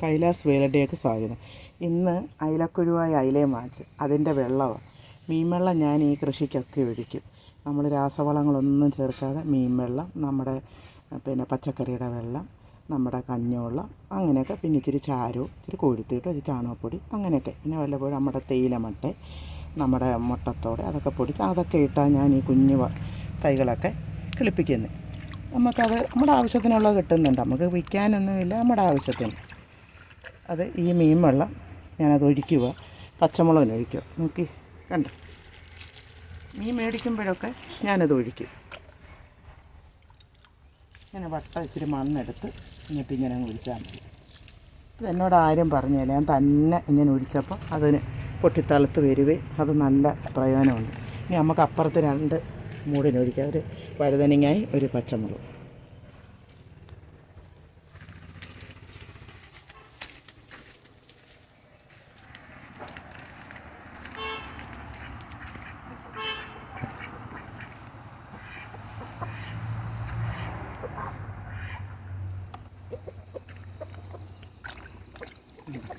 കൈലാസ് വേലഡേക്ക് സ്വാഗതം ഇന്ന് അയിലക്കുരുവായ അയിലെ മാച്ച്. അതിന്റെ വെള്ളമാണ് മീൻ വെള്ളം ഞാൻ ഈ കൃഷിക്കൊക്കെ ഒഴിക്കും. നമ്മൾ രാസവളങ്ങളൊന്നും ചേർക്കാതെ മീൻ വെള്ളം നമ്മുടെ പിന്നെ പച്ചക്കറിയുടെ വെള്ളം നമ്മുടെ കഞ്ഞുവെള്ളം അങ്ങനെയൊക്കെ പിന്നെ ഇച്ചിരി ചാരവും ഇച്ചിരി കൊഴുത്തിട്ടോ ഇച്ചിരി ചാണകപ്പൊടി അങ്ങനെയൊക്കെ. പിന്നെ വല്ലപ്പോഴും നമ്മുടെ തേയിലമട്ട നമ്മുടെ മുട്ടത്തോടെ അതൊക്കെ പൊടിച്ച് അതൊക്കെ ഇട്ടാൽ ഞാൻ ഈ കുഞ്ഞു തൈകളൊക്കെ കിളിപ്പിക്കുന്നത് നമുക്കത് നമ്മുടെ ആവശ്യത്തിനുള്ള കിട്ടുന്നുണ്ട്. നമുക്ക് വിൽക്കാനൊന്നുമില്ല. നമ്മുടെ ആവശ്യത്തിന്. അത് ഈ മീൻ വെള്ളം ഞാനത് ഒഴിക്കുക. പച്ചമുളകിന് ഒഴിക്കുക. നോക്കി കണ്ടോ? മീൻ മേടിക്കുമ്പോഴൊക്കെ ഞാനത് ഒഴിക്കും. ഇങ്ങനെ വട്ട ഇച്ചിരി മണ്ണെടുത്ത് എന്നിട്ട് ഇങ്ങനെ അങ്ങ് ഒഴിച്ചാൽ മതി. ഇത് എന്നോട് ആരും പറഞ്ഞില്ല ഞാൻ തന്നെ ഇങ്ങനെ ഒഴിച്ചപ്പോൾ അതിന് പൊട്ടിത്തളത്ത് വരുവേ. അത് നല്ല പ്രയോജനമുണ്ട്. ഇനി നമുക്ക് അപ്പുറത്ത് രണ്ട് മൂടിനൊഴിക്കാം. ഒരു വഴുതനങ്ങായി ഒരു പച്ചമുളക്.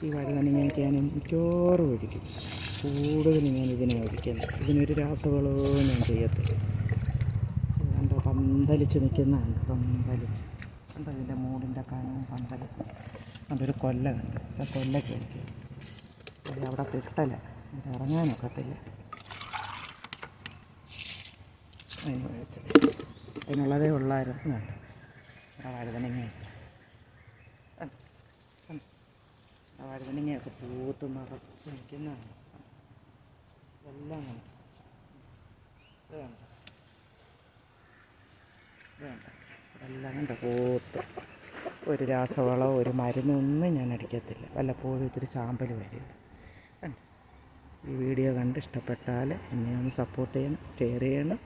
ഈ വഴുതനങ്ങയൊക്കെ ഞാൻ മിക്കവാറും ഒഴിക്കും. കൂടുതലും ഞാൻ ഇതിനെ ഒഴിക്കുന്നത് ഇതിനൊരു രാസവളവും ഞാൻ ചെയ്യത്തില്ല. കണ്ടോ? പന്തലിച്ച് നിൽക്കുന്നതാണ് പന്തലിച്ച്. കണ്ടോ ഇതിന്റെ മൂടിന്റെ കനവും പന്തലിച്ച് കണ്ടൊരു കൊല്ല കണ്ടു? ആ കൊല്ലയ്ക്ക് ഒഴിക്കും. അത് അവിടെ കിട്ടല. ഇറങ്ങാനൊക്കത്തില്ല അതിന് ഒഴിച്ച് അതിനുള്ളതേ ഉള്ളായിരുന്നു. കണ്ടോ? ആ വഴുതനങ്ങയൊക്കെ പൂത്ത് നിറച്ച് നിൽക്കുന്നതാണ് എല്ലാം കണ്ടോ ഇത് കണ്ടോ? ഇത് കണ്ടോ? എല്ലാം പൂത്ത്. ഒരു രാസവളമോ ഒരു മരുന്നൊന്നും ഞാൻ അടിക്കത്തില്ല. വല്ലപ്പോഴും ഇത്തിരി ചാമ്പൽ വരില്ല? ഈ വീഡിയോ കണ്ട് ഇഷ്ടപ്പെട്ടാൽ എന്നെ ഒന്ന് സപ്പോർട്ട് ചെയ്യണം ഷെയർ ചെയ്യണം.